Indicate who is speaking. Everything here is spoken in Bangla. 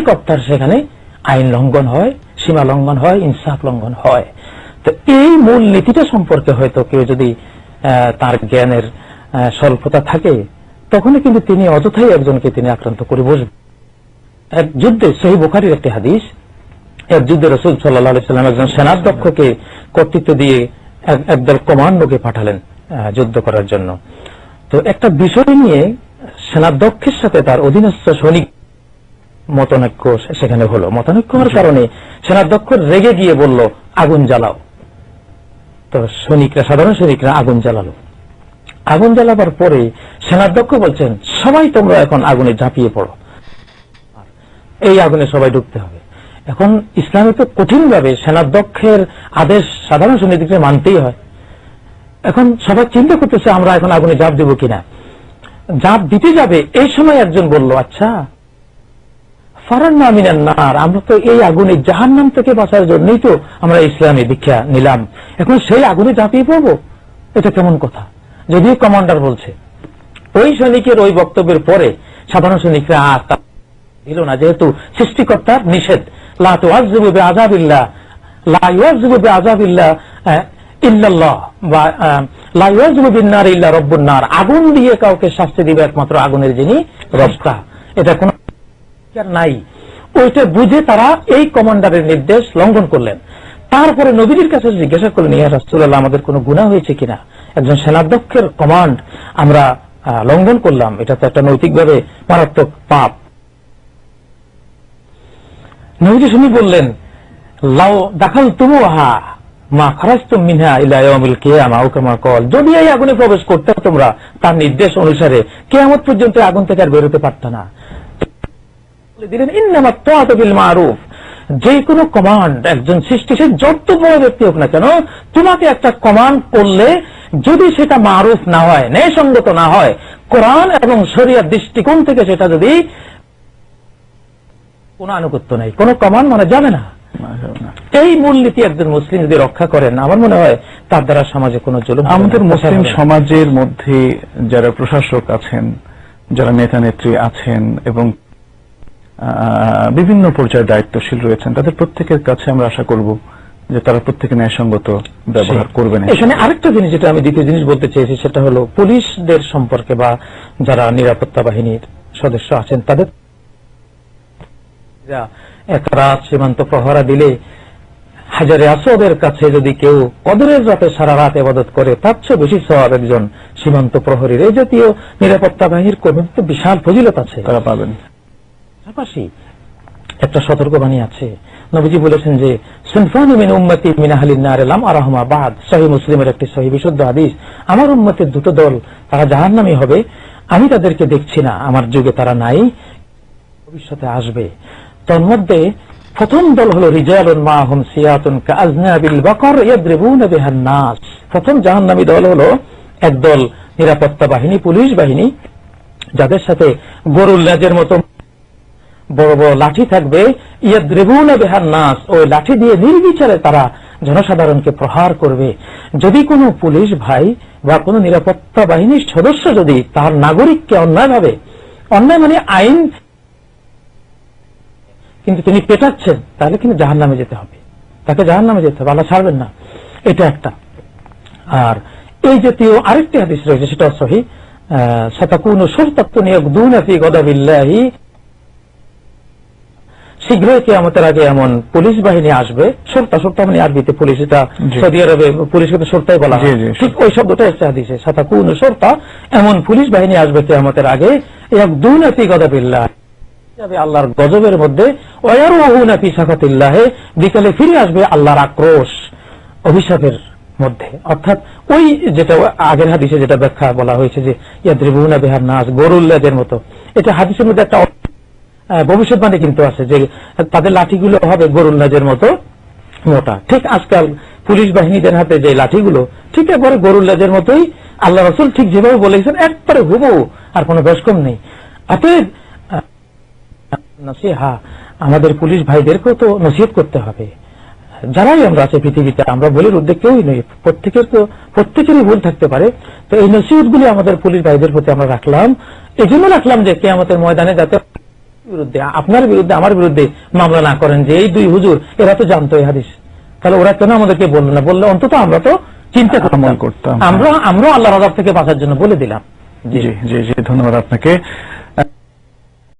Speaker 1: সৃষ্টিকর্তার সেখানে আইন লঙ্ঘন হয়, সীমা লঙ্ঘন হয়, ইনসাফ লঙ্ঘন হয়। তো এই মূল নীতিটা সম্পর্কে হয়তো কেউ যদি তার জ্ঞানের স্বল্পতা থাকে, তখনই কিন্তু তিনি অযথাই একজনকে তিনি আক্রান্ত করে বসবেন। এক যুদ্ধে সেই বোখারির একটি হাদিস, এক যুদ্ধে রসুল সাল্লাহ সাল্লাম একজন সেনাধ্যক্ষকে কর্তৃত্ব দিয়ে একদল কমান্ডোকে পাঠালেন যুদ্ধ করার জন্য। তো একটা বিষয় নিয়ে সেনাধ্যক্ষের সাথে তার অধীনস্থ সৈনিক মতনৈক্য সেখানে হলো। মতনৈক্য হওয়ার কারণে সেনাধ্যক্ষ রেগে গিয়ে বলল, আগুন জ্বালাও। তো সৈনিকরা, সাধারণ সৈনিকরা আগুন জ্বালালো। আগুন জ্বালাবার পরে সেনাধ্যক্ষ বলছেন, সবাই তোমরা এখন আগুনে ঝাঁপিয়ে পড়ো। এই আগুনে সবাই ঢুকতে হবে। এখন ইসলামে তো কঠিনভাবে সেনাধ্যক্ষের আদেশ সাধারণ সৈনিককে মানতেই হয়। এখন সবাই চিন্তা করতেছে, আমরা এখন আগুনে জাপ দেব কিনা? জাপ দিতে যাবে। এই সময় একজন বলল আচ্ছা আমরা তো এই আগুনে জাহান নাম থেকে বাঁচার জন্যই তো আমরা দীক্ষা নিলাম। এখন সেই আগুনে ঝাঁপিয়ে পড়ব? এটা কেমন কথা? যদিও কমান্ডার বলছে ওই সৈনিকের ওই বক্তব্যের পরে সাধারণ সৈনিকরা আর তা দিল না যেহেতু সৃষ্টিকর্তার নিষেধ। লা তুআযযিবু বিআযাবিল্লাহ লা ইউআযযিবু ইল্লাল্লাহ বা আহ, লা ইল্লা রাব্বুন আগুন দিয়ে কাউকে শাস্তি দিবে একমাত্র আগুনের যিনি রস্তা। এটা কোন নাই। ওইটা বুঝে তারা এই কমান্ডারের নির্দেশ লঙ্ঘন করলেন। তারপরে নবীজির কাছে জিজ্ঞাসা করলেন ইয়া রাসূলুল্লাহ, আমাদের কোনো গুনাহ হয়েছে কিনা? একজন সেনাধ্যক্ষের কমান্ড আমরা লঙ্ঘন করলাম। এটা তো একটা নৈতিকভাবে মারাত্মক পাপ। নবীজি শুনি বললেন, লাও দাখাল তুমু আহা মা খারাজ তুম মিনহা ইলা ইয়াউমিল কিয়ামা ও কামা কল যদি এই আগুনে প্রবেশ করতে তোমরা তার নির্দেশ অনুসারে কিয়ামত পর্যন্ত আগুন থেকে আর বেরোতে পারত না। দিলেন ইন্নামা মারুফ। যে কোনো কমান্ড একজন সৃষ্টি সে যত বড় ব্যক্তি হোক না কেন তোমাকে একটা কমান্ড করলে যদি সেটা মারুফ না হয় ন্যায়সঙ্গত না হয় কোরআন এবং শরিয়ার দৃষ্টিকোণ থেকে সেটা যদি কোনো আনুগত্য নেই কোনো কমান্ড মানে যাবে না। এই মূলনীতি একজন মুসলিম যদি রক্ষা করেন আমার মনে হয় তার দ্বারা সমাজে কোনো জুলুম
Speaker 2: আমাদের মুসলিম। সমাজের মধ্যে যারা প্রশাসক আছেন যারা নেতা নেত্রী আছেন এবং বিভিন্ন পর্যায়ে দায়িত্বশীল রয়েছেন। তাদের প্রত্যেকের কাছে আমরা আশা করব যে তারা প্রত্যেকে ন্যায়সঙ্গত ব্যবহার করবেন।
Speaker 1: এখানে আরেকটা জিনিস যেটা আমি দ্বিতীয় জিনিস বলতে চেয়েছি সেটা হলো পুলিশদের সম্পর্কে বা যারা নিরাপত্তা বাহিনীর সদস্য আছেন তাদের এক রাত সীমান্ত প্রহরা দিলে হাজারে আসদের কাছে যদি কেউ কদরের রাতে সারা রাত এবাদত করে তার চেয়ে বেশি সব একজন সীমান্ত প্রহরীর। এই জাতীয় নিরাপত্তা বাহিনীর কর্মীর তো বিশাল ফজিলত আছে।
Speaker 2: তারা পাবেন।
Speaker 1: পাশাপাশি একটা সতর্কবাণী আছে। নবীজি বলেছেন যে মিন উম্মতি মিন আহলিন নার লাম সহি মুসলিমের একটি সহি বিশুদ্ধ আমার উম্মতের দুটো দল, তারা জাহান্নামী হবে। আমি তাদেরকে দেখছি না। আমার যুগে তারা নাই। ভবিষ্যতে আসবে। প্রথম দল হলো রিজালুন মাহুম সিয়াতুন কাজনাবিল বাকর বিহান নাস। প্রথম জাহান্নামী দল হলো একদল নিরাপত্তা বাহিনী, পুলিশ বাহিনী, যাদের সাথে গরুর লেজের মতো বড় বড় লাঠি থাকবে। বিহান নাস, ওই লাঠি দিয়ে নির্বিচারে তারা জনসাধারণকে প্রহার করবে। যদি কোনো পুলিশ ভাই বা কোনো নিরাপত্তা বাহিনীর সদস্য যদি তার নাগরিককে অন্যায়ভাবে অন্যায় মানে আইন কিন্তু তিনি পেটাচ্ছেন, তাহলে কিন্তু জাহান নামে যেতে হবে। তাকে জাহান নামে যেতে হবে, আল্লাহ ছাড়বেন না। এটা একটা। আর এই জাতীয় আরেকটি হাদিস রয়েছে সেটা সহি। শতাকুন সুরতাত্তুন ইয়াকদুনা ফি গদাবিল্লাহি। শীঘ্রই কেয়ামতের আগে এমন পুলিশ বাহিনী আসবে। সর্তা সর্তা মানে আরবিতে পুলিশ এটা সৌদি আরবে পুলিশকে তো সর্তাই বলা হয়। ঠিক ওই শব্দটা এসছে হাদিসে। সাতাকুন সর্তা এমন পুলিশ বাহিনী আসবে কেয়ামতের আগে এক দুনাতি গদাবিল্লাহ। যাবে আল্লাহর গজবের মধ্যে বিকালে ফিরে আসবে আল্লাহর আক্রোশ অভিশাপের মধ্যে। অর্থাৎ ওই যেটা আগের হাদিসে যেটা ব্যাখ্যা বলা হয়েছে যে ইয়াদ্রিবুনা বিহার নাস গরুল্লাদের মতো। এটা হাদিসের মধ্যে একটা ভবিষ্যৎবাণী কিন্তু আছে যে তাদের লাঠিগুলো হবে গরুল্লাজের মতো মোটা। ঠিক আজকাল পুলিশ বাহিনীদের হাতে যে লাঠিগুলো, ঠিক একবারে গরুল্লাজের মতোই আল্লাহ রসুল ঠিক যেভাবে বলেছেন, একবারে হুবু আর কোনো বেশকম নেই। অতএব নসিহা, আমাদের পুলিশ ভাইদেরকেও তো নসিহত করতে হবে। যারাই আমরা আছে পৃথিবীতে, আমরা বলির উদ্যোগ কেউই নই, প্রত্যেকের তো, প্রত্যেকেরই ভুল থাকতে পারে। তো এই নসিহতগুলি আমাদের পুলিশ ভাইদের প্রতি আমরা রাখলাম। এই জন্য রাখলাম যে কে আমাদের ময়দানে যাতে বিরুদ্ধে আপনার বিরুদ্ধে আমার বিরুদ্ধে মামলা না করেন যে এই দুই হুজুর এরা তো জানতো এই হাদিস। তাহলে ওরা কেন আমাদেরকে বলল না? বললে অন্তত আমরা তো চিন্তা
Speaker 2: করতাম।
Speaker 1: আমরা আমরা আল্লাহ আজাব থেকে বাঁচার জন্য বলে দিলাম।
Speaker 2: জি জি জি ধন্যবাদ আপনাকে।